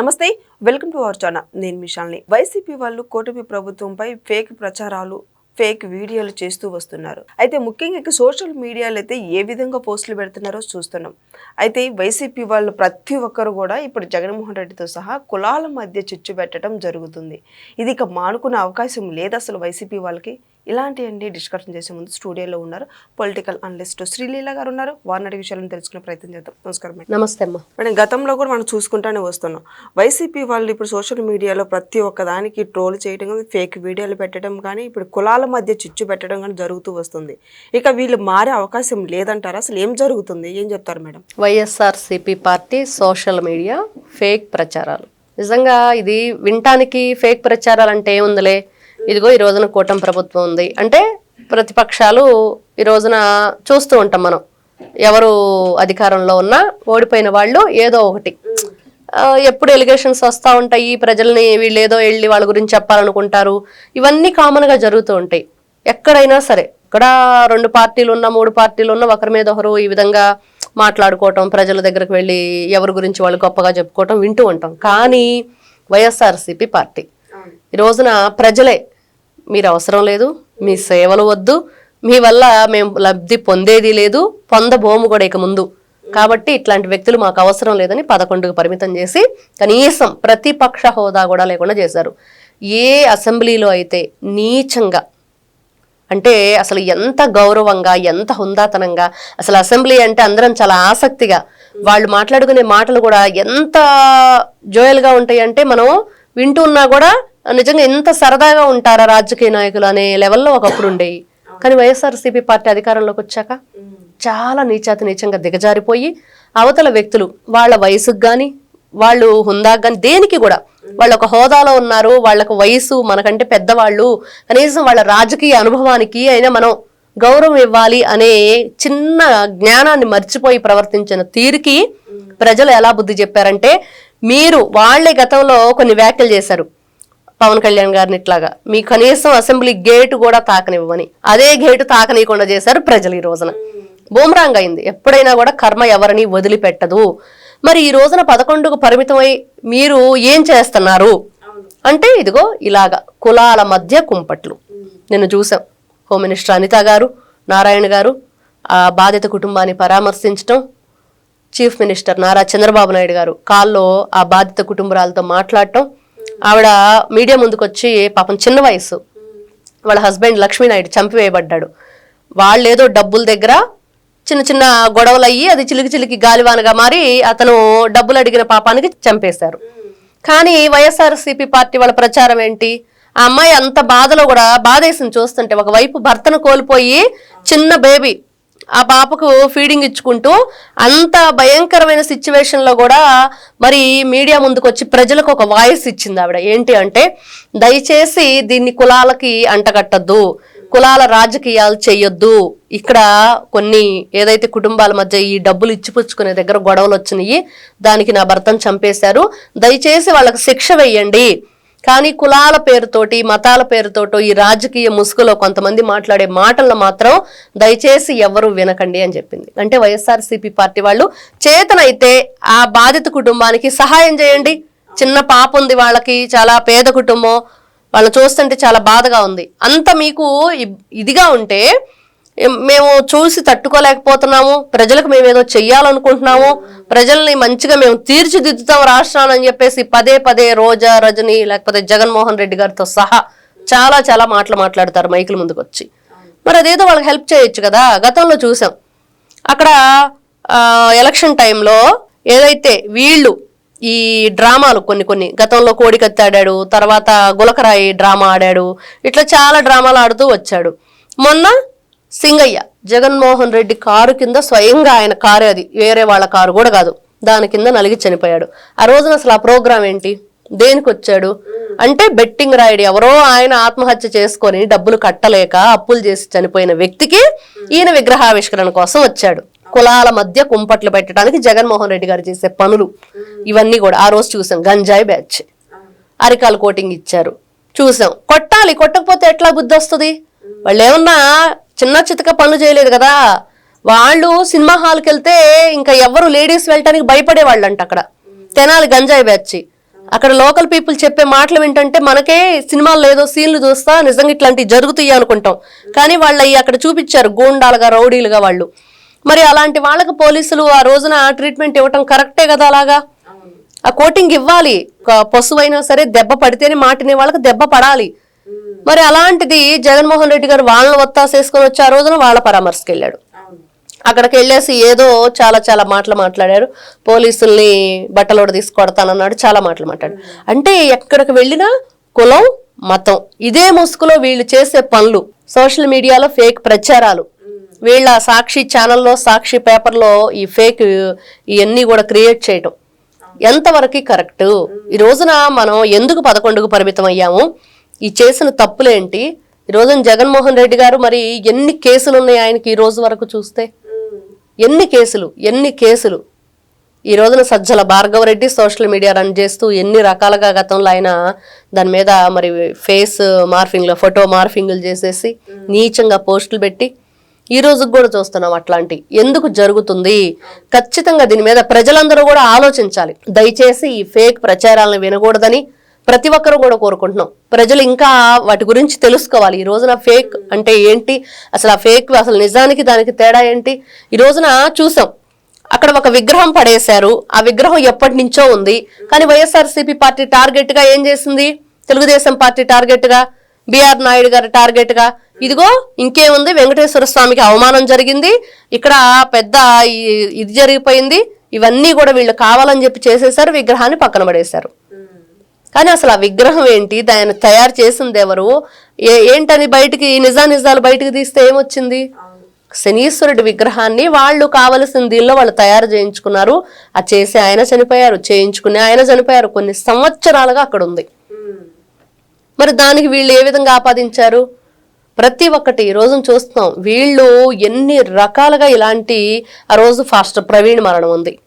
నమస్తే welcome to our channel. నేను మిషాల్ని YCP వాళ్ళు కూటమి ప్రభుత్వంపై ఫేక్ ప్రచారాలు ఫేక్ వీడియోలు చేస్తూ వస్తున్నారు. అయితే ముఖ్యంగా ఇక సోషల్ మీడియాలో అయితే ఏ విధంగా పోస్టులు పెడుతున్నారో చూస్తున్నాం. అయితే వైసీపీ వాళ్ళు ప్రతి ఒక్కరు కూడా ఇప్పుడు జగన్మోహన్ రెడ్డితో సహా కులాల మధ్య చిచ్చు పెట్టడం జరుగుతుంది. ఇది ఇక మానుకునే అవకాశం లేదు అసలు వైసీపీ వాళ్ళకి. ఇలాంటివన్నీ డిస్కషన్ చేసే ముందు స్టూడియోలో ఉన్నారు పొలిటికల్ అనలిస్ట్ శ్రీలీల గారు ఉన్నారు. వారిని అడిగే విషయాలను తెలుసుకునే ప్రయత్నం చేద్దాం. నమస్కారం మేడం. నమస్తే అమ్మా. మేడం గతంలో కూడా మనం చూసుకుంటానే వస్తున్నాం. వైసీపీ వాళ్ళు ఇప్పుడు సోషల్ మీడియాలో ప్రతి ఒక్క దానికి ట్రోల్ చేయడం కానీ ఫేక్ వీడియోలు పెట్టడం కానీ ఇప్పుడు కులాల మధ్య చిచ్చు పెట్టడం కానీ జరుగుతూ వస్తుంది. ఇక వీళ్ళు మారే అవకాశం లేదంటారా? అసలు ఏం జరుగుతుంది? ఏం చెప్తారు madam? YSRCP party social media fake ప్రచారాలు. నిజంగా ఇది వినటానికి ఫేక్ ప్రచారాలు అంటే ఏముందిలే? ఇదిగో ఈ రోజున కూటమి ప్రభుత్వం ఉంది. అంటే ప్రతిపక్షాలు ఈ రోజున చూస్తూ ఉంటాం మనం. ఎవరు అధికారంలో ఉన్నా ఓడిపోయిన వాళ్ళు ఏదో ఒకటి. ఎప్పుడు ఎలిగేషన్స్ వస్తూ ఉంటాయి. ప్రజల్ని వీళ్ళు ఏదో వెళ్ళి వాళ్ళ గురించి చెప్పాలనుకుంటారు. ఇవన్నీ కామన్గా జరుగుతూ ఉంటాయి. ఎక్కడైనా సరే. ఇక్కడ రెండు పార్టీలు ఉన్న మూడు పార్టీలు ఉన్న ఒకరి మీద ఒకరు ఈ విధంగా మాట్లాడుకోవటం ప్రజల దగ్గరకు వెళ్ళి ఎవరి గురించి వాళ్ళు గొప్పగా చెప్పుకోవటం వింటూ ఉంటాం. కానీ వైఎస్ఆర్సీపీ పార్టీ. ఈ రోజున ప్రజలే మీరు అవసరం లేదు మీ సేవలు వద్దు. మీ వల్ల మేము లబ్ధి పొందేది లేదు పొందబోము కూడా ఇక ముందు. కాబట్టి ఇట్లాంటి వ్యక్తులు మాకు అవసరం లేదని పదకొండుకు పరిమితం చేసి కనీసం ప్రతిపక్ష హోదా కూడా లేకుండా చేశారు. ఏ అసెంబ్లీలో అయితే నీచంగా అంటే అసలు ఎంత గౌరవంగా ఎంత హుందాతనంగా అసలు అసెంబ్లీ అంటే అందరం చాలా ఆసక్తిగా వాళ్ళు మాట్లాడుకునే మాటలు కూడా ఎంత జోయల్గా ఉంటాయి అంటే మనం వింటున్నా కూడా నిజంగా ఎంత సరదాగా ఉంటారా రాజకీయ నాయకులు అనే లెవెల్లో ఒకప్పుడు ఉండేవి. కానీ వైఎస్ఆర్సీపీ పార్టీ అధికారంలోకి వచ్చాక చాలా నీచాతి నీచంగా దిగజారిపోయి అవతల వ్యక్తులు వాళ్ళ వయసుకు కానీ వాళ్ళు హుందాకు కానీ దేనికి కూడా వాళ్ళు ఒక హోదాలో ఉన్నారు వాళ్ళకు వయసు మనకంటే పెద్దవాళ్ళు కనీసం వాళ్ళ రాజకీయ అనుభవానికి అయినా మనం గౌరవం ఇవ్వాలి అనే చిన్న జ్ఞానాన్ని మర్చిపోయి ప్రవర్తించిన తీరుకి ప్రజలు ఎలా బుద్ధి చెప్పారంటే మీరు వాళ్ళే గతంలో కొన్ని వ్యాఖ్యలు చేశారు. పవన్ కళ్యాణ్ గారిని ఇట్లాగా. మీ కనీసం అసెంబ్లీ గేటు కూడా తాకనివ్వని అదే గేటు తాకనీయకుండా చేశారు ప్రజలు ఈ రోజున. బూమరాంగ్ అయింది. ఎప్పుడైనా కూడా కర్మ ఎవరిని వదిలిపెట్టదు. మరి ఈ రోజున పదకొండుకు పరిమితమై మీరు ఏం చేస్తున్నారు? అంటే ఇదిగో ఇలాగా కులాల మధ్య కుంపట్లు. నిన్ను చూసాం హోమ్ మినిస్టర్ అనిత గారు నారాయణ గారు ఆ బాధిత కుటుంబాన్ని పరామర్శించటం చీఫ్ మినిస్టర్ నారా చంద్రబాబు నాయుడు గారు కాల్లో ఆ బాధిత కుటుంబరాలతో మాట్లాడటం ఆవిడ మీడియా ముందుకు వచ్చి పాపం చిన్న వయసు. వాళ్ళ హస్బెండ్ లక్ష్మీనాయుడు చంపివేయబడ్డాడు. వాళ్ళేదో డబ్బుల దగ్గర చిన్న చిన్న గొడవలు అయ్యి అది చిలికి చిలికి గాలివానగా మారి అతను డబ్బులు అడిగిన పాపానికి చంపేశారు. కానీ వైఎస్ఆర్సీపీ పార్టీ వాళ్ళ ప్రచారం ఏంటి? ఆ అమ్మాయి అంత బాధలో కూడా బాధేసింది చూస్తుంటే ఒకవైపు భర్తను కోల్పోయి చిన్న బేబీ ఆ పాపకు ఫీడింగ్ ఇచ్చుకుంటూ అంత భయంకరమైన సిచ్యువేషన్లో కూడా మరి మీడియా ముందుకు వచ్చి ప్రజలకు ఒక వాయిస్ ఇచ్చింది ఆవిడ. ఏంటి అంటే దయచేసి దీన్ని కులాలకి అంటగట్టద్దు కులాల రాజకీయాలు చేయొద్దు ఇక్కడ కొన్ని ఏదైతే కుటుంబాల మధ్య ఈ డబ్బులు ఇచ్చిపుచ్చుకునే దగ్గర గొడవలు వచ్చినాయి దానికి నా భర్తను చంపేశారు. దయచేసి వాళ్ళకి శిక్ష వేయండి. కానీ కులాల పేరుతోటి మతాల పేరుతోటో ఈ రాజకీయ ముసుగులో కొంతమంది మాట్లాడే మాటలను మాత్రం దయచేసి ఎవరు వినకండి అని చెప్పింది. అంటే వైఎస్ఆర్సీపీ పార్టీ వాళ్ళు చేతనైతే ఆ బాధిత కుటుంబానికి సహాయం చేయండి. చిన్న పాప ఉంది వాళ్ళకి చాలా పేద కుటుంబం వాళ్ళని చూస్తుంటే చాలా బాధగా ఉంది. అంత మీకు ఇదిగా ఉంటే మేము చూసి తట్టుకోలేకపోతున్నాము. ప్రజలకు మేము ఏదో చెయ్యాలనుకుంటున్నాము. ప్రజల్ని మంచిగా మేము తీర్చిదిద్దుతాం రాష్ట్రాన్ని అని చెప్పేసి పదే పదే రోజా రజని లేకపోతే జగన్మోహన్ రెడ్డి గారితో సహా చాలా చాలా మాటలు మాట్లాడతారు మైకుల ముందుకు వచ్చి మరి అదేదో వాళ్ళకి హెల్ప్ చేయొచ్చు కదా. గతంలో చూసాం. అక్కడ ఎలక్షన్ టైంలో ఏదైతే వీళ్ళు ఈ డ్రామాలు కొన్ని కొన్ని గతంలో కోడికత్తి ఆడాడు తర్వాత గులకరాయి డ్రామా ఆడాడు ఇట్లా చాలా డ్రామాలు ఆడుతూ వచ్చాడు. మొన్న సింగయ్య జగన్మోహన్ రెడ్డి కారు కింద స్వయంగా ఆయన కారే అది. వేరే వాళ్ళ కారు కూడా కాదు. దాని కింద నలిగి చనిపోయాడు. ఆ రోజున అసలు ఆ ప్రోగ్రాం ఏంటి? దేనికి వచ్చాడు? అంటే బెట్టింగ్ రాయుడు ఎవరో ఆయన ఆత్మహత్య చేసుకొని డబ్బులు కట్టలేక అప్పులు చేసి చనిపోయిన వ్యక్తికి ఈయన విగ్రహావిష్కరణ కోసం వచ్చాడు. కులాల మధ్య కుంపట్లు పెట్టడానికి జగన్మోహన్ రెడ్డి గారు చేసే పనులు. ఇవన్నీ కూడా ఆ రోజు చూసాం. గంజాయి బ్యాచ్. అరికాలు కోటింగ్ ఇచ్చారు. చూసాం. కొట్టాలి. కొట్టకపోతే ఎట్లా బుద్ధి వస్తుంది? వాళ్ళు ఏమన్నా చిన్న చితక పనులు చేయలేదు కదా. వాళ్ళు సినిమా హాల్కి వెళ్తే ఇంకా ఎవరు లేడీస్ వెళ్ళటానికి భయపడే వాళ్ళంట అక్కడ. తెనాలి గంజాయి బ్యాచ్. అక్కడ లోకల్ పీపుల్ చెప్పే మాటలు ఏంటంటే మనకే సినిమాల్లో ఏదో సీన్లు చూస్తా నిజంగా ఇట్లాంటివి జరుగుతాయి అనుకుంటాం. కానీ వాళ్ళు అక్కడ చూపించారు గూండాలుగా రౌడీలుగా వాళ్ళు. మరి అలాంటి వాళ్ళకి పోలీసులు ఆ రోజున ట్రీట్మెంట్ ఇవ్వటం కరెక్టే కదా అలాగా? ఆ కోటింగ్ ఇవ్వాలి. ఒక పశువు అయినా సరే దెబ్బ పడితేనే మాటినే వాళ్ళకి దెబ్బ పడాలి. మరి అలాంటిది జగన్మోహన్ రెడ్డి గారు వాళ్ళని ఒత్తాసేసుకొని వచ్చి ఆ రోజున వాళ్ళ పరామర్శకు వెళ్ళాడు అక్కడికి వెళ్ళేసి ఏదో చాలా చాలా మాటలు మాట్లాడారు. పోలీసుల్ని బట్టలోడ తీసుకొడతానన్నాడు చాలా మాటలు మాట్లాడారు అంటే ఎక్కడికి వెళ్ళినా కులం మతం ఇదే ముసుగులో వీళ్ళు చేసే పనులు సోషల్ మీడియాలో ఫేక్ ప్రచారాలు వీళ్ళ సాక్షి ఛానల్లో సాక్షి పేపర్లో ఈ ఫేక్ ఇవన్నీ కూడా క్రియేట్ చేయటం. ఎంతవరకు కరెక్ట్? ఈ రోజున మనం ఎందుకు పదకొండుకు పరిమితం అయ్యాము? ఈ చేసిన తప్పులేంటి? ఈ రోజున జగన్మోహన్ రెడ్డి గారు మరి ఎన్ని కేసులు ఉన్నాయి ఆయనకి ఈ రోజు వరకు చూస్తే? ఎన్ని కేసులు ఎన్ని కేసులు? ఈ రోజున Sajjala Bhargavareddy social media run చేస్తూ ఎన్ని రకాలుగా గతంలో ఆయన దాని మీద మరి ఫేస్ మార్ఫింగ్లో ఫోటో మార్ఫింగ్లు చేసేసి నీచంగా పోస్టులు పెట్టి ఈ రోజుకు కూడా చూస్తున్నాం అట్లాంటి. ఎందుకు జరుగుతుంది? ఖచ్చితంగా దీని మీద ప్రజలందరూ కూడా ఆలోచించాలి. దయచేసి ఈ ఫేక్ ప్రచారాలను వినకూడదని ప్రతి ఒక్కరూ కూడా కోరుకుంటున్నాం. ప్రజలు ఇంకా వాటి గురించి తెలుసుకోవాలి. ఈ రోజున ఫేక్ అంటే ఏంటి? అసలు ఆ ఫేక్ అసలు నిజానికి దానికి తేడా ఏంటి? ఈ రోజున చూసాం. అక్కడ ఒక విగ్రహం పడేశారు. ఆ విగ్రహం ఎప్పటి నుంచో ఉంది. కానీ వైఎస్ఆర్సీపీ పార్టీ టార్గెట్గా ఏం చేసింది? తెలుగుదేశం పార్టీ టార్గెట్గా బిఆర్ నాయుడు గారి టార్గెట్గా ఇదిగో ఇంకేముంది వెంకటేశ్వర స్వామికి అవమానం జరిగింది. ఇక్కడ పెద్ద ఈ- ఇది జరిగిపోయింది. ఇవన్నీ కూడా వీళ్ళు కావాలని చెప్పి చేసేసారు విగ్రహాన్ని పక్కన పడేశారు. కానీ అసలు ఆ విగ్రహం ఏంటి? దాన్ని తయారు చేసింది ఎవరు? ఏ- ఏంటని బయటికి నిజానిజాలు బయటికి తీస్తే ఏమొచ్చింది? శనీశ్వరుడి విగ్రహాన్ని వాళ్ళు కావలసిన దీనిలో వాళ్ళు తయారు చేయించుకున్నారు. ఆ చేసి ఆయన చనిపోయారు చేయించుకుని ఆయన చనిపోయారు. కొన్ని సంవత్సరాలుగా అక్కడ ఉంది మరి దానికి వీళ్ళు ఏ విధంగా ఆపాదించారు? ప్రతి ఒక్కటి ఈ రోజున చూస్తున్నాం. వీళ్ళు ఎన్ని రకాలుగా ఇలాంటి ఆ రోజు ఫాస్ట్ ప్రవీణ్ మరణం ఉంది.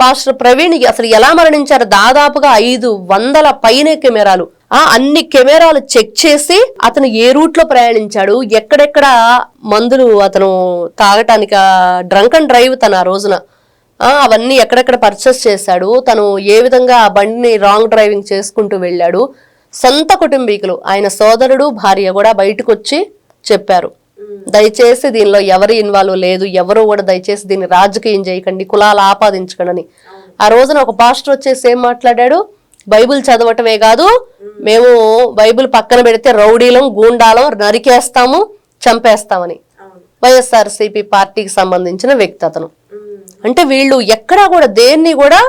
పాస్టర్ ప్రవీణ్ అసలు ఎలా మరణించారు? దాదాపుగా ఐదు వందల పైనే కెమెరాలు. ఆ అన్ని కెమెరాలు చెక్ చేసి అతను ఏ రూట్లో ప్రయాణించాడు? ఎక్కడెక్కడ మందులు అతను తాగటానికి డ్రంక్ అండ్ డ్రైవ్ తన ఆ రోజున అవన్నీ ఎక్కడెక్కడ పర్చేస్ చేశాడు? తను ఏ విధంగా ఆ బండిని రాంగ్ డ్రైవింగ్ చేసుకుంటూ వెళ్ళాడు? సొంత కుటుంబీకులు ఆయన సోదరుడు భార్య కూడా బయటకు వచ్చి చెప్పారు. దయచేసి దీనిలో ఎవరు ఇన్వాల్వ్ లేదు ఎవరు కూడా దయచేసి దీన్ని రాజకీయం చేయకండి కులాలు ఆపాదించకండి ఆ రోజున ఒక పాస్టర్ వచ్చేసి ఏం మాట్లాడాడు? బైబిల్ చదవటమే కాదు మేము. బైబిల్ పక్కన పెడితే రౌడీలం గూండాలం నరికేస్తాము చంపేస్తామని. వైఎస్ఆర్ సిపి పార్టీకి సంబంధించిన వ్యక్తి అతను. అంటే వీళ్ళు ఎక్కడా కూడా దేన్ని కూడా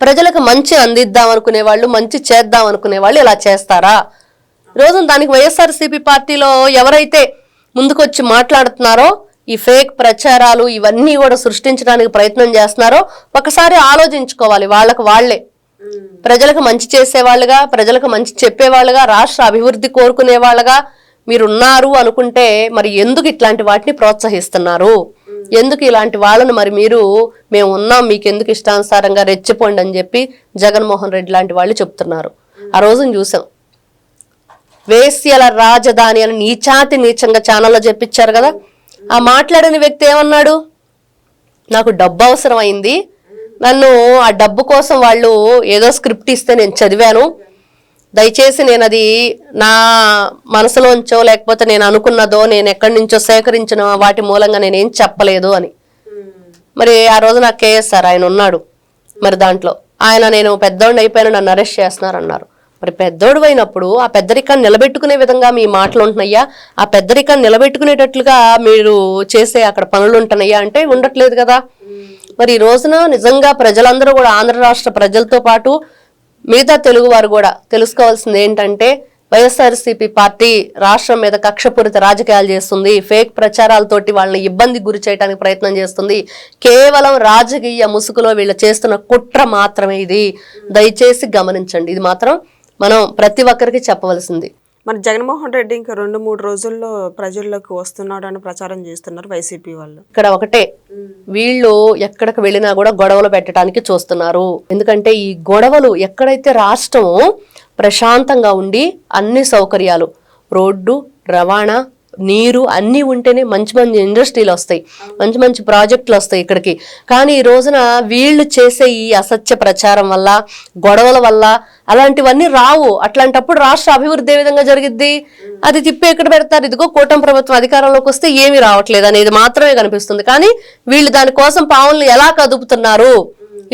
ప్రజలకు మంచి అందిద్దాం అనుకునే వాళ్ళు మంచి చేద్దాం అనుకునే వాళ్ళు ఇలా చేస్తారా? రోజు దానికి వైఎస్ఆర్సీపీ పార్టీలో ఎవరైతే ముందుకొచ్చి మాట్లాడుతున్నారో ఈ ఫేక్ ప్రచారాలు ఇవన్నీ కూడా సృష్టించడానికి ప్రయత్నం చేస్తున్నారో ఒకసారి ఆలోచించుకోవాలి. వాళ్ళకు వాళ్ళే. ప్రజలకు మంచి చేసేవాళ్ళుగా ప్రజలకు మంచి చెప్పేవాళ్ళుగా రాష్ట్ర అభివృద్ధి కోరుకునే వాళ్ళగా మీరు ఉన్నారు అనుకుంటే మరి ఎందుకు ఇట్లాంటి వాటిని ప్రోత్సహిస్తున్నారు? ఎందుకు ఇలాంటి వాళ్ళను మరి మీరు మేము ఉన్నాం మీకు ఎందుకు ఇష్టానుసారంగా రెచ్చిపోండి అని చెప్పి జగన్మోహన్ రెడ్డి లాంటి వాళ్ళు చెప్తున్నారు. ఆ రోజును చూసాం. వేశ్యల రాజధాని అని నీచాతి నీచంగా ఛానల్లో చెప్పించారు కదా. ఆ మాట్లాడిన వ్యక్తి ఏమన్నాడు? నాకు డబ్బు అవసరం అయింది నన్ను ఆ డబ్బు కోసం వాళ్ళు ఏదో స్క్రిప్ట్ ఇస్తే నేను చదివాను. దయచేసి నేను అది నా మనసులోంచో లేకపోతే నేను అనుకున్నదో నేను ఎక్కడి నుంచో సేకరించిన వాటి మూలంగా నేనేం చెప్పలేదు అని. మరి ఆ రోజు నాకు కేఎస్ఆర్ ఆయన ఉన్నాడు. మరి దాంట్లో ఆయన నేను పెద్దోండి అయిపోయాను నన్ను అరెస్ట్ చేస్తున్నారు అన్నారు మరి పెద్దోడు అయినప్పుడు ఆ పెద్దరికాన్ని నిలబెట్టుకునే విధంగా మీ మాటలు ఉంటున్నాయా ఆ పెద్దరికాన్ని నిలబెట్టుకునేటట్లుగా మీరు చేసే అక్కడ పనులు ఉంటున్నాయా అంటే ఉండట్లేదు కదా. మరి ఈ రోజున నిజంగా ప్రజలందరూ కూడా ఆంధ్ర రాష్ట్ర ప్రజలతో పాటు మిగతా తెలుగు వారు కూడా తెలుసుకోవాల్సింది ఏంటంటే వైఎస్ఆర్సీపీ పార్టీ రాష్ట్రం మీద కక్షపూరిత రాజకీయాలు చేస్తుంది. ఫేక్ ప్రచారాలతోటి వాళ్ళని ఇబ్బంది గురి చేయడానికి ప్రయత్నం చేస్తుంది. కేవలం రాజకీయ ముసుగులో వీళ్ళు చేస్తున్న కుట్ర మాత్రమే ఇది. దయచేసి గమనించండి. ఇది మాత్రం మనం ప్రతి ఒక్కరికి చెప్పవలసింది. మరి జగన్మోహన్ రెడ్డి ఇంకా రెండు మూడు రోజుల్లో ప్రజల్లోకి వస్తున్నాడు అని ప్రచారం చేస్తున్నారు వైసీపీ వాళ్ళు. ఇక్కడ ఒకటే వీళ్ళు ఎక్కడికి వెళ్ళినా కూడా గొడవలు పెట్టడానికి చూస్తున్నారు. ఎందుకంటే ఈ గొడవలు ఎక్కడైతే రాష్ట్రం ప్రశాంతంగా ఉండి అన్ని సౌకర్యాలు రోడ్డు రవాణా నీరు అన్నీ ఉంటేనే మంచి మంచి ఇండస్ట్రీలు వస్తాయి మంచి మంచి ప్రాజెక్టులు వస్తాయి ఇక్కడికి. కానీ ఈ రోజున వీళ్ళు చేసే ఈ అసత్య ప్రచారం వల్ల గొడవల వల్ల అలాంటివన్నీ రావు. అట్లాంటప్పుడు రాష్ట్ర అభివృద్ధి ఏ విధంగా జరిగిద్ది? అది తిప్పి ఎక్కడ పెడతారు? ఇదిగో కూటమి ప్రభుత్వం అధికారంలోకి వస్తే ఏమీ రావట్లేదు అనేది మాత్రమే కనిపిస్తుంది. కానీ వీళ్ళు దానికోసం పావులను ఎలా కదుపుతున్నారు?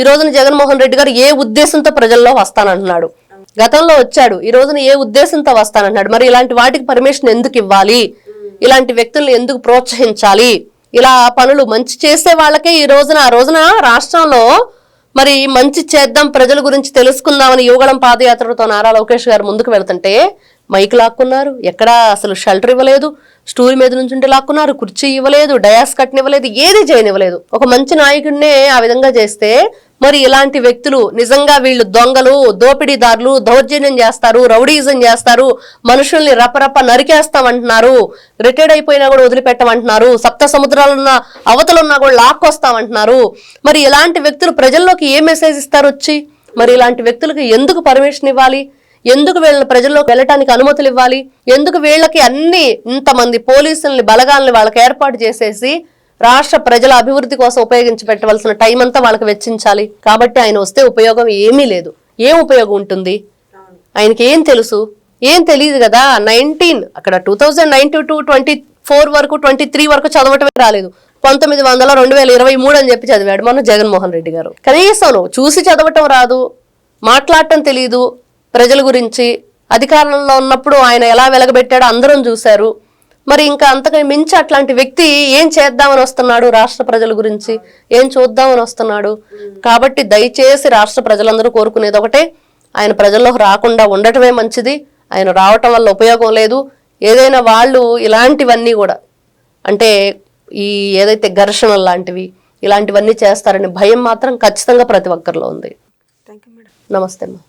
ఈ రోజున జగన్మోహన్ రెడ్డి గారు ఏ ఉద్దేశంతో ప్రజల్లో వస్తానంటున్నాడు? గతంలో వచ్చాడు. ఈ రోజున ఏ ఉద్దేశంతో వస్తానంటున్నాడు? మరి ఇలాంటి వాటికి పర్మిషన్ ఎందుకు ఇవ్వాలి? ఇలాంటి వ్యక్తులను ఎందుకు ప్రోత్సహించాలి? ఇలా పనులు మంచి చేసే వాళ్ళకే ఈ రోజున ఆ రోజున రాష్ట్రంలో మరి మంచి చేద్దాం ప్రజల గురించి తెలుసుకుందామని యువగళం పాదయాత్రతో నారా లోకేష్ గారు ముందుకు వెళ్తుంటే మైక్ లాక్కున్నారు. ఎక్కడా అసలు షెల్టర్ ఇవ్వలేదు. స్టూల్ మీద నుంచి ఉంటే లాక్కున్నారు. కుర్చీ ఇవ్వలేదు. డయాస్ కట్నివ్వలేదు ఏది చేయనివ్వలేదు. ఒక మంచి నాయకుడినే ఆ విధంగా చేస్తే మరి ఇలాంటి వ్యక్తులు నిజంగా వీళ్ళు దొంగలు దోపిడీదారులు దౌర్జన్యం చేస్తారు రౌడీజం చేస్తారు మనుషుల్ని రపరప నరికేస్తామంటున్నారు రిటైర్డ్ అయిపోయినా కూడా వదిలిపెట్టమంటున్నారు సప్త సముద్రాలున్న అవతలున్నా కూడా లాక్కొస్తామంటున్నారు. మరి ఇలాంటి వ్యక్తులు ప్రజల్లోకి ఏ మెసేజ్ ఇస్తారు వచ్చి? మరి ఇలాంటి వ్యక్తులకు ఎందుకు పర్మిషన్ ఇవ్వాలి? ఎందుకు వీళ్ళని ప్రజల్లోకి వెళ్ళటానికి అనుమతులు ఇవ్వాలి? ఎందుకు వీళ్ళకి అన్ని ఇంతమంది పోలీసుల్ని బలగాల్ని వాళ్ళకి ఏర్పాటు చేసేసి రాష్ట్ర ప్రజల అభివృద్ధి కోసం ఉపయోగించి పెట్టవలసిన టైం అంతా వాళ్ళకి వెచ్చించాలి? కాబట్టి ఆయన వస్తే ఉపయోగం ఏమీ లేదు. ఏం ఉపయోగం ఉంటుంది? ఆయనకి ఏం తెలుసు? ఏం తెలియదు కదా? నైన్టీన్ అక్కడ two thousand ninety two twenty four వరకు ట్వంటీ త్రీ వరకు చదవటమే రాలేదు. పంతొమ్మిది వందల రెండు వేల ఇరవై మూడు అని చెప్పి చదివాడు మన జగన్మోహన్ రెడ్డి గారు. కనీసం చూసి చదవటం రాదు మాట్లాడటం తెలియదు ప్రజల గురించి అధికారంలో ఉన్నప్పుడు ఆయన ఎలా వెలగబెట్టాడో అందరం చూశారు. మరి ఇంకా అంతగా మించి అట్లాంటి వ్యక్తి ఏం చేద్దామని వస్తున్నాడు రాష్ట్ర ప్రజల గురించి? ఏం చూద్దామని వస్తున్నాడు? కాబట్టి దయచేసి రాష్ట్ర ప్రజలందరూ కోరుకునేది ఒకటే ఆయన ప్రజల్లోకి రాకుండా ఉండటమే మంచిది. ఆయన రావటం వల్ల ఉపయోగం లేదు. ఏదైనా వాళ్ళు ఇలాంటివన్నీ కూడా అంటే ఈ ఏదైతే ఘర్షణలు లాంటివి ఇలాంటివన్నీ చేస్తారనే భయం మాత్రం ఖచ్చితంగా ప్రతి ఒక్కరిలో ఉంది. థ్యాంక్ యూ మేడం నమస్తే అమ్మా.